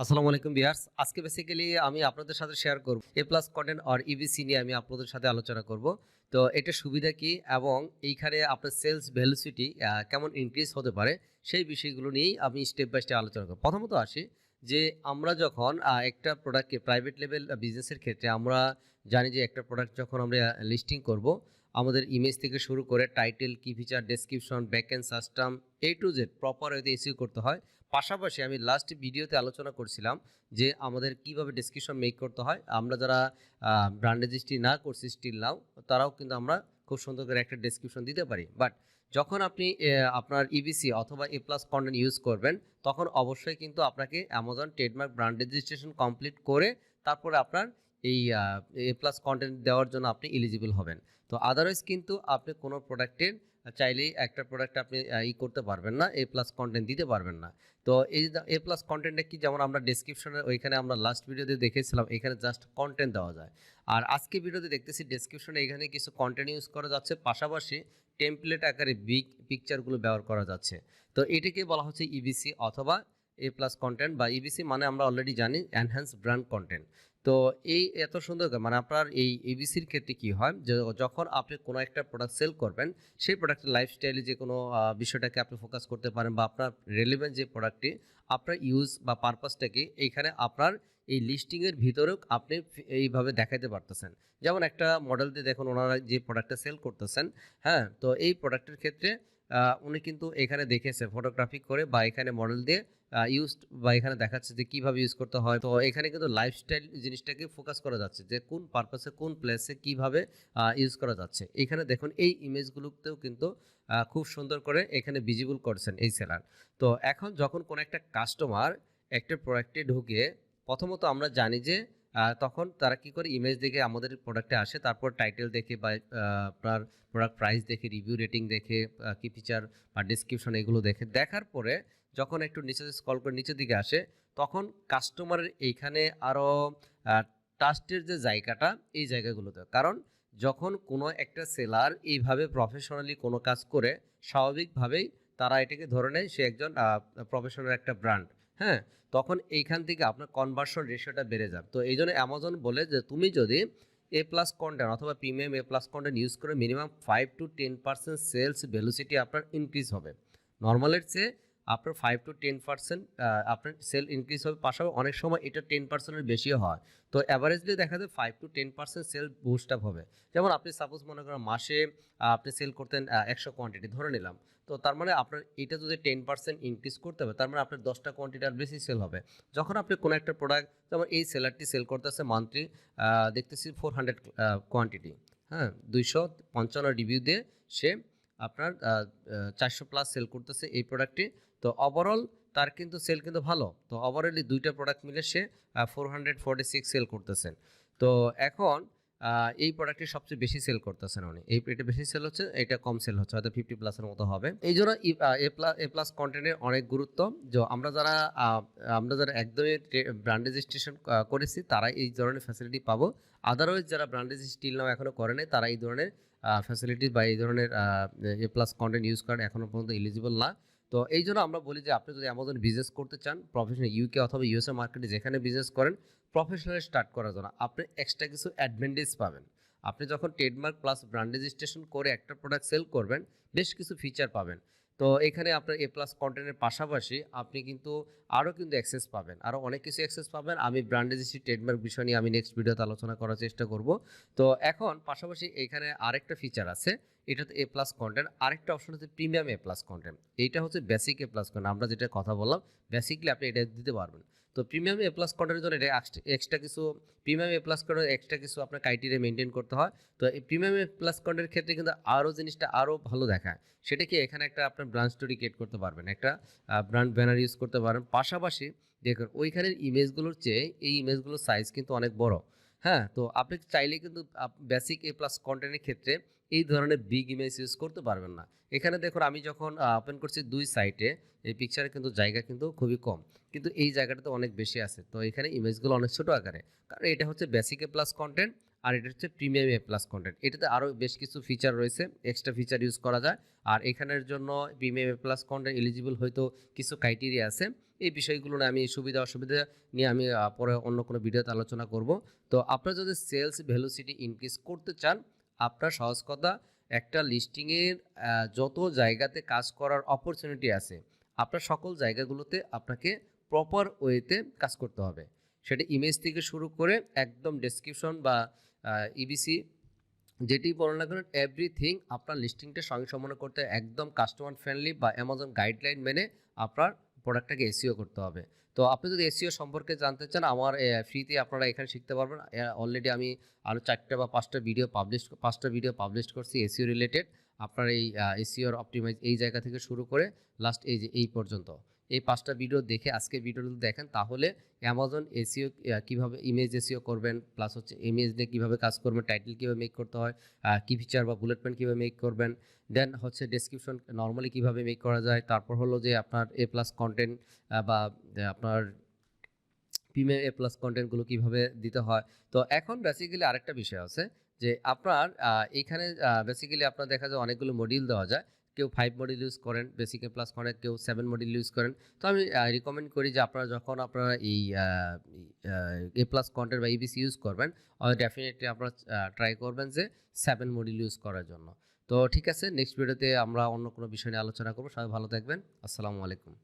আসসালামু আলাইকুম বিয়ার্স আজকে বেসিক্যালি আমি আপনাদের সাথে শেয়ার করব। এ প্লাস কন্টেন্ট আর ইবিসি নিয়ে আমি আপনাদের সাথে আলোচনা করব। তো এটা সুবিধা কি এবং এইখানে আপনার সেলস ভ্যালুসিটি কেমন ইনক্রিজ হতে পারে সেই বিষয়গুলো নিয়েই আমি স্টেপ বাই স্টেপ আলোচনা করব। প্রথমত আসি যে আমরা যখন একটা প্রোডাক্টকে প্রাইভেট লেভেল বিজনেসের ক্ষেত্রে আমরা জানি যে একটা প্রোডাক্ট যখন আমরা লিস্টিং করব আমাদের ইমেজ থেকে শুরু করে টাইটেল কি feature description backend system A to Z proper ওয়েতে এসিও করতে হয়। পাশাপাশি আমি লাস্ট ভিডিওতে আলোচনা করছিলাম যে আমাদের কীভাবে ডেসক্রিপশন মেক করতে হয়। আমরা যারা ব্র্যান্ড রেজিস্ট্রি না করছি স্টিল নাও তারাও কিন্তু আমরা খুব সুন্দর করে একটা ডেসক্রিপশন দিতে পারি। বাট যখন আপনি আপনার ইবিসি অথবা এ প্লাস কন্টেন্ট ইউজ করবেন, তখন অবশ্যই কিন্তু আপনাকে Amazon trademark brand registration complete করে তারপরে আপনার এই এ প্লাস কন্টেন্ট দেওয়ার জন্য আপনি এলিজিবল হবেন। তো আদারওয়াইজ কিন্তু আপনি কোনো প্রোডাক্টের চাইলেই একটা প্রোডাক্ট আপনি ই করতে পারবেন না, এ প্লাস কন্টেন্ট দিতে পারবেন না। তো এই এ প্লাস কন্টেন্টটা কি যেমন আমরা ডেসক্রিপশনে ওইখানে আমরা লাস্ট ভিডিওতে দেখেছিলাম এখানে জাস্ট কন্টেন্ট দেওয়া যায়। আর আজকে ভিডিওতে দেখতেছি ডেসক্রিপশনে এখানে কিছু কন্টেন্ট ইউজ করা যাচ্ছে, পাশাপাশি টেমপ্লেট আকারে বিগ পিকচারগুলো ব্যবহার করা যাচ্ছে। তো এটাকে বলা হচ্ছে ইবিসি অথবা এ প্লাস কন্টেন্ট বা ইবিসি মানে আমরা অলরেডি জানি এনহ্যান্স ব্র্যান্ড কন্টেন্ট তো এই এত সুন্দর মানে আপনার এই এবিসির ক্ষেত্রে কি হয়? যে যখন আপনি কোনো একটা প্রোডাক্ট সেল করবেন, সেই প্রোডাক্টের লাইফস্টাইলে যে কোনো বিষয়টাকে আপনি ফোকাস করতে পারেন বা আপনার রেলিভেন্ট যে প্রোডাক্টটি আপনার ইউজ বা পারপাসটাকে এইখানে আপনার এই লিস্টিংয়ের ভিতরেও আপনি এইভাবে দেখাতে পারতেছেন। যেমন একটা মডেল দিয়ে দেখুন, ওনারা যে প্রোডাক্টটা সেল করতেছেন হ্যাঁ? তো এই প্রোডাক্টের ক্ষেত্রে উনি কিন্তু এখানে দেখেছে ফটোগ্রাফি করে বা এখানে মডেল দিয়ে ইউজ বা এখানে দেখাচ্ছে যে কীভাবে ইউজ করতে হয়। তো এখানে কিন্তু লাইফস্টাইল জিনিসটাকে ফোকাস করা যাচ্ছে যে কোন পারপাসে কোন প্লেসে কীভাবে ইউজ করা যাচ্ছে। এখানে দেখুন, এই ইমেজগুলোতেও কিন্তু খুব সুন্দর করে এখানে ভিজিবল করছেন এই সেলার তো এখন যখন কোনো একটা কাস্টমার একটা প্রোডাক্টে ঢুকে, প্রথমত আমরা জানি যে তখন তারা কি করে? ইমেজ দেখে আমাদের প্রোডাক্টে আসে। তারপর টাইটেল দেখে বা আপনার প্রোডাক্ট প্রাইস দেখে রিভিউ রেটিং দেখে কি ফিচার বা ডিসক্রিপশন এগুলো দেখে। দেখার পরে যখন একটু নিচে স্কল করে নিচের দিকে আসে, তখন কাস্টমারের এইখানে আরও ট্রাস্টের যে জায়গাটা, এই জায়গাগুলোতে। কারণ যখন কোনো একটা সেলার এইভাবে প্রফেশনালি কোনো কাজ করে, স্বাভাবিকভাবেই তারা এটাকে ধরে নেয়, সে একজন প্রফেশনাল একটা ব্র্যান্ড হ্যাঁ তখন এইখান থেকে আপনার কনভার্সন রেশিওটা বেড়ে যাবে। তো এই জন্য অ্যামাজন বলে যে, তুমি যদি এ প্লাস কন্টেন্ট অথবা premium A plus content use করে minimum five to ten percent sales velocity আপনার ইনক্রিজ হবে। নর্মালের চেয়ে আপনার ফাইভ টু টেন পার্সেন্ট আপনার সেল ইনক্রিজ হবে। পাশাপাশি অনেক সময় এটা টেন পার্সেন্টের বেশিও হয়। তো অ্যাভারেজলি দেখা যায় five to ten percent sale boost up হবে। যেমন আপনি সাপোজ মনে করেন মাসে আপনি সেল করতেন একশো কোয়ান্টিটি ধরে নিলাম। তো তার মানে আপনার এটা যদি টেন পার্সেন্ট ইনক্রিজ করতে হবে, তার মানে আপনার দশটা কোয়ান্টিটি আর বেশি সেল হবে। যখন আপনি কোনো একটা প্রোডাক্ট যেমন এই সেলারটি সেল করতেছে মান্থলি দেখতেছি ফোর হান্ড্রেড কোয়ান্টিটি হ্যাঁ দুইশো পঞ্চান্ন রিভিউ দিয়ে সে আপনার চারশো প্লাস সেল করতেছে এই প্রোডাক্টটি তো ওভারঅল তার কিন্তু সেল কিন্তু ভালো। তো ওভারঅলি দুইটা প্রোডাক্ট মিলে সে four hundred forty six sale করতেছেন তো এখন এই প্রোডাক্টটি সবচেয়ে বেশি সেল করতেছেন উনি। এই এটা বেশি সেল হচ্ছে, এটা কম সেল হচ্ছে, হয়তো ফিফটি প্লাসের মতো হবে। এই জন্য এ প্লাস এ প্লাস কন্টেন্টের অনেক গুরুত্ব। যে, আমরা যারা আমরা যারা একদমই ব্র্যান্ড রেজিস্ট্রেশন করেছি, তারা এই ধরনের ফ্যাসিলিটি পাবো। আদারওয়াইজ যারা ব্র্যান্ড রেজিস্ট্রিল নাও এখনও করে তারা এই ধরনের ফ্যাসিলিটি বা এই ধরনের এ প্লাস কন্টেন্ট ইউজ করেন এখনও পর্যন্ত এলিজিবল না। তো এই জন্য আমরা বলি যে আপনি যদি অ্যামাজন বিজনেস করতে চান প্রফেশনাল ইউকে অথবা ইউএসএ মার্কেটে যেখানে বিজনেস করেন প্রফেশনাল স্টার্ট করার জন্য আপনি এক্সট্রা কিছু অ্যাডভান্টেজ পাবেন। আপনি যখন ট্রেডমার্ক প্লাস ব্র্যান্ড রেজিস্ট্রেশন করে একটা প্রোডাক্ট সেল করবেন, বেশ কিছু ফিচার পাবেন। তো এখানে আপনার এ প্লাস কন্টেন্টের পাশাপাশি আপনি কিন্তু আরও কিন্তু অ্যাক্সেস পাবেন। আরও অনেক কিছু অ্যাক্সেস পাবেন। আমি ব্র্যান্ড রেজিস্ট্রি ট্রেডমার্ক বিষয় নিয়ে আমি নেক্সট ভিডিওতে আলোচনা করার চেষ্টা করব। তো এখন পাশাপাশি এখানে আরেকটা ফিচার আছে। এটা এটাতে এ প্লাস কন্টেন্ট আরেকটা অপশন হচ্ছে প্রিমিয়াম এ প্লাস কন্টেন্ট এইটা হচ্ছে বেসিক এ প্লাস কন্টেন্ট আমরা যেটা কথা বললাম বেসিকলি আপনি এটা দিতে পারবেন। তো প্রিমিয়াম এ প্লাস কোয়ার্টারের জন্য এটা এক্সট্রা কিছু, premium A plus quarter extra কিছু আপনার ক্রাইটেরিয়া মেনটেন করতে হয়। তো এই প্রিমিয়াম এ প্লাস কোয়ার্টারের ক্ষেত্রে কিন্তু আরও জিনিসটা আরও ভালো দেখায়। সেটা কি এখানে একটা আপনার ব্রান্ড স্টোরি ক্রিয়েট করতে পারবেন। একটা ব্র্যান্ড ব্যানার ইউজ করতে পারবেন পাশাপাশি দেখুন, ওইখানের ইমেজগুলোর চেয়ে এই ইমেজগুলোর সাইজ কিন্তু অনেক বড়। হ্যাঁ? তো আপনি চাইলে কিন্তু বেসিক এ প্লাস কন্টেন্টের ক্ষেত্রে এই ধরনের বিগ ইমেজ ইউজ করতে পারবেন না। এখানে দেখুন, আমি যখন ওপেন করছি দুই সাইটে এই পিকচারে কিন্তু জায়গা কিন্তু খুবই কম। কিন্তু এই জায়গাটা তো অনেক বেশি আছে। তো এখানে ইমেজগুলো অনেক ছোটো আকারে। কারণ এটা হচ্ছে বেসিক এ প্লাস কন্টেন্ট আর এটা হচ্ছে প্রিমিয়াম এ প্লাস কন্টেন্ট এটাতে আরও বেশ কিছু ফিচার রয়েছে এক্সট্রা ফিচার ইউজ করা যায়। আর এখানের জন্য premium A plus content eligible হয়তো কিছু ক্রাইটেরিয়া আছে। এই বিষয়গুলো আমি সুবিধা অসুবিধা নিয়ে আমি পরে অন্য কোনো ভিডিওতে আলোচনা করব। তো আপনারা যদি সেলস ভ্যালুসিটি ইনক্রিজ করতে চান, আপনার সহজ কথা, একটা লিস্টিংয়ের যত জায়গাতে কাজ করার অপরচুনিটি আছে, আপনার সকল জায়গাগুলোতে আপনাকে প্রপার ওয়েতে কাজ করতে হবে। সেটা ইমেজ থেকে শুরু করে একদম ডেসক্রিপশন বা ইবিসি যেটি বলেন না কেন এভরিথিং আপনার লিস্টিংটা সঙ্গে সম্পন্ন করতে একদম কাস্টমার ফ্রেন্ডলি বা অ্যামাজন গাইডলাইন মেনে আপনার প্রোডাক্টটাকে এসিও করতে হবে। তো আপনি যদি এসিও সম্পর্কে জানতে চান, আমার ফ্রিতে আপনারা এখানে শিখতে পারবেন। অলরেডি আমি আরও চারটে বা পাঁচটা ভিডিও পাবলিশ পাঁচটা ভিডিও পাবলিশ করছি এসিও রিলেটেড আপনার এই এসিওর অপটিমাইজ এই জায়গা থেকে শুরু করে লাস্ট এই যে, এই পর্যন্ত। এই পাঁচটা ভিডিও দেখে আজকে ভিডিওটা দেখেন তাহলে অ্যামাজন এসিও কীভাবে ইমেজ এসিও করবেন প্লাস হচ্ছে ইমেজ দিয়ে কীভাবে কাজ করবেন টাইটেল কীভাবে মেক করতে হয় কি ফিচার বা বুলেট পয়েন্ট কীভাবে মেক করবেন দেন হচ্ছে ডেসক্রিপশন নর্মালি কীভাবে মেক করা যায় তারপর হলো যে আপনার এ প্লাস কন্টেন্ট বা আপনার প্রিমিয়াম এ প্লাস কন্টেন্টগুলো কীভাবে দিতে হয়। তো এখন বেসিক্যালি আরেকটা বিষয় আছে যে আপনার আহ, এইখানে বেসিক্যালি আপনার দেখা যায় অনেকগুলো মডিউল দেওয়া যায় কেউ ফাইভ মডেল ইউজ করেন বেসিক এ প্লাস করেন, কেউ সেভেন মডেল ইউজ করেন। তো আমি রিকমেন্ড করি যে আপনারা যখন আপনারা এই এ প্লাস কন্টেন্ট বা ইবিসি ইউজ করবেন ডেফিনেটলি আপনারা ট্রাই করবেন যে সেভেন মডিউল ইউজ করার জন্য। তো ঠিক আছে নেক্সট ভিডিওতে আমরা অন্য কোনো বিষয় নিয়ে আলোচনা করব। সবাই ভালো থাকবেন। আসসালামু আলাইকুম।